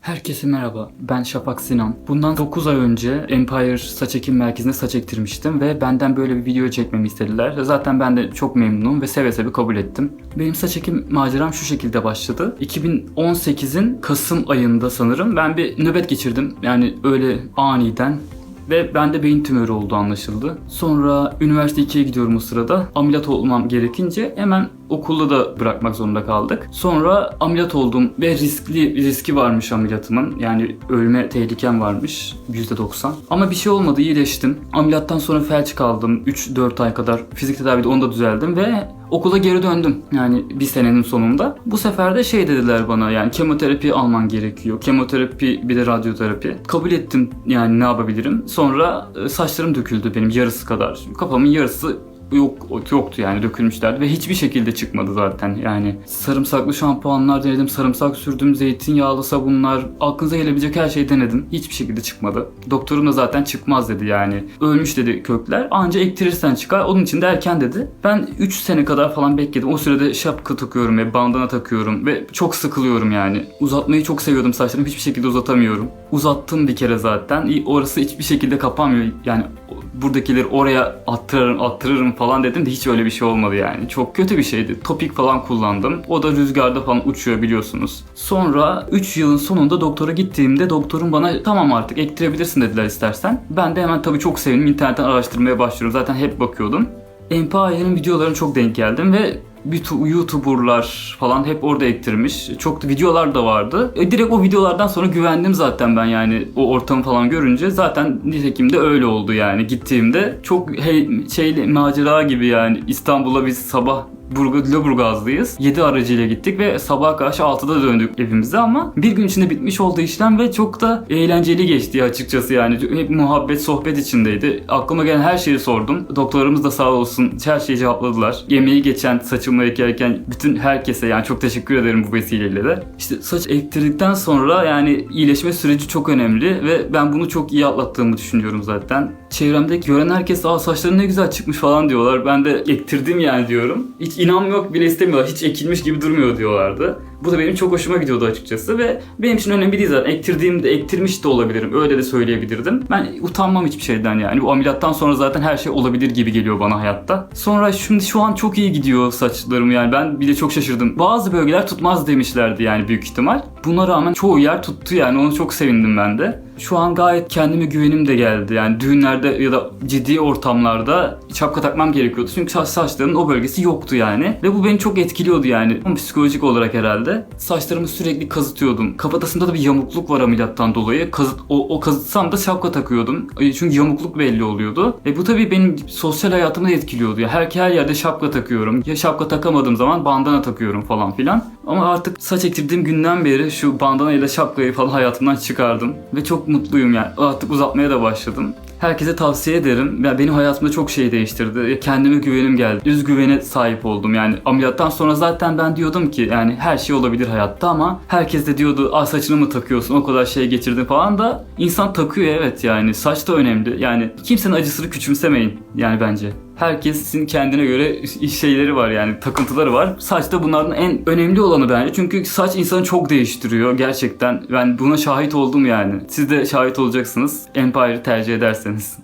Herkese merhaba. Ben Şafak Sinan. Bundan 9 ay önce Empire Saç Ekim Merkezi'nde saç ektirmiştim ve benden böyle bir video çekmemi istediler. Zaten ben de çok memnunum ve seve seve kabul ettim. Benim saç ekim maceram şu şekilde başladı. 2018'in Kasım ayında sanırım ben bir nöbet geçirdim. Yani öyle aniden ve bende beyin tümörü olduğu anlaşıldı. Sonra üniversite 2'ye gidiyorum o sırada. Ameliyat olmam gerekince hemen okulda da bırakmak zorunda kaldık. Sonra ameliyat oldum ve riskli riski varmış ameliyatımın. Yani ölme tehlikem varmış %90. Ama bir şey olmadı iyileştim. Ameliyattan sonra felç kaldım 3-4 ay kadar. Fizik tedavide onu da düzeldim ve okula geri döndüm. Yani bir senenin sonunda. Bu sefer de şey dediler bana yani kemoterapi alman gerekiyor. Kemoterapi bir de radyoterapi. Kabul ettim yani ne yapabilirim. Sonra e, saçlarım döküldü benim yarısı kadar. Kafamın yarısı yok yoktu yani dökülmüşlerdi ve hiçbir şekilde çıkmadı zaten. Yani sarımsaklı şampuanlar denedim sarımsak sürdüm zeytinyağlı sabunlar aklınıza gelebilecek her şeyi denedim. Hiçbir şekilde çıkmadı. Doktorum da zaten çıkmaz dedi yani. Ölmüş dedi kökler anca ektirirsen çıkar onun için de erken dedi. Ben 3 sene kadar falan bekledim. O sürede şapka takıyorum ve bandana takıyorum ve çok sıkılıyorum yani. Uzatmayı çok seviyordum saçlarımı hiçbir şekilde uzatamıyorum. Uzattım bir kere zaten. Orası hiçbir şekilde kapanmıyor. Yani buradakileri oraya attırırım attırırım falan dedim de hiç öyle bir şey olmadı yani. Çok kötü bir şeydi. Topik falan kullandım. O da rüzgarda falan uçuyor biliyorsunuz. Sonra 3 yılın sonunda doktora gittiğimde doktorun bana tamam artık ektirebilirsin dediler istersen. Ben de hemen tabii çok sevindim. İnternetten araştırmaya başlıyorum. Zaten hep bakıyordum. Empire'ın videolarına çok denk geldim ve YouTuber'lar falan hep orada ektirmiş. Çok da videolar da vardı. E, direkt o videolardan sonra güvendim zaten ben yani o ortamı falan görünce. Zaten nitekim de öyle oldu yani gittiğimde. Çok hey, şeyli macera gibi yani İstanbul'a biz sabah Burga, Lüleburgaz'dayız. 7 aracıyla gittik ve sabah karşı 6'da döndük evimize ama bir gün içinde bitmiş oldu işlem ve çok da eğlenceli geçti açıkçası yani. Hep muhabbet, sohbet içindeydi. Aklıma gelen her şeyi sordum. Doktorlarımız da sağ olsun her şeyi cevapladılar. Yemeği geçen, saçımı ekerken bütün herkese yani çok teşekkür ederim bu vesileyle de. İşte saç ektirdikten sonra yani iyileşme süreci çok önemli ve ben bunu çok iyi atlattığımı düşünüyorum zaten. Çevremdeki gören herkes aa saçların ne güzel çıkmış falan diyorlar. Ben de ektirdim yani diyorum. Hiç inanmıyor bile istemiyorlar. Hiç ekilmiş gibi durmuyor diyorlardı. Bu da benim çok hoşuma gidiyordu açıkçası ve benim için önemli değil zaten. Ektirdiğimde ektirmiş de olabilirim. Öyle de söyleyebilirdim. Ben utanmam hiçbir şeyden yani. Bu ameliyattan sonra zaten her şey olabilir gibi geliyor bana hayatta. Sonra şimdi şu an çok iyi gidiyor saçlarım yani. Ben bir de çok şaşırdım. Bazı bölgeler tutmaz demişlerdi yani büyük ihtimal. Buna rağmen çoğu yer tuttu yani. Onu çok sevindim ben de. Şu an gayet kendime güvenim de geldi. Yani düğünlerde ya da ciddi ortamlarda şapka takmam gerekiyordu. Çünkü saç saçlarımın o bölgesi yoktu yani. Ve bu beni çok etkiliyordu yani. Ama psikolojik olarak herhalde. Saçlarımı sürekli kazıtıyordum. Kafatasında da bir yamukluk var ameliyattan dolayı. Kazıt, o, o kazıtsam da şapka takıyordum. E, Çünkü yamukluk belli oluyordu. E bu tabii benim sosyal hayatımı da etkiliyordu. Ya her, her yerde şapka takıyorum. Ya şapka takamadığım zaman bandana takıyorum falan filan. Ama artık saç ektirdiğim günden beri şu bandana ile şapkayı falan hayatımdan çıkardım. Ve çok mutluyum yani. Artık uzatmaya da başladım. Herkese tavsiye ederim. Ya benim hayatımda çok şey değiştirdi. Kendime güvenim geldi. Özgüvene sahip oldum. Yani ameliyattan sonra zaten ben diyordum ki yani her şey olabilir hayatta ama herkes de diyordu "Aa saçını mı takıyorsun? O kadar şey geçirdin." falan da insan takıyor evet yani. Saç da önemli. Yani kimsenin acısını küçümsemeyin yani bence. Herkesin kendine göre şeyleri var yani takıntıları var. Saç da bunlardan en önemli olanı bence. Çünkü saç insanı çok değiştiriyor gerçekten. Ben buna şahit oldum yani. Siz de şahit olacaksınız. Empire'ı tercih ederseniz.